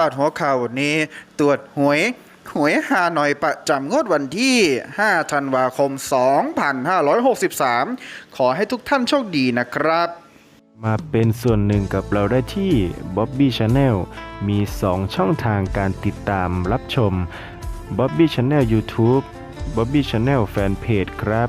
าดหัวข่าววันนี้ ตรวจหวย หวยฮานอยประจำงวดวันที่ 5 ธันวาคม 2563 ขอให้ทุกท่านโชคดีนะครับ มาเป็นส่วนหนึ่งกับเราได้ที่ Bobby Channel มี 2 ช่องทางการติดตามรับชม Bobby Channel YouTube Bobby Channel Fanpage ครับ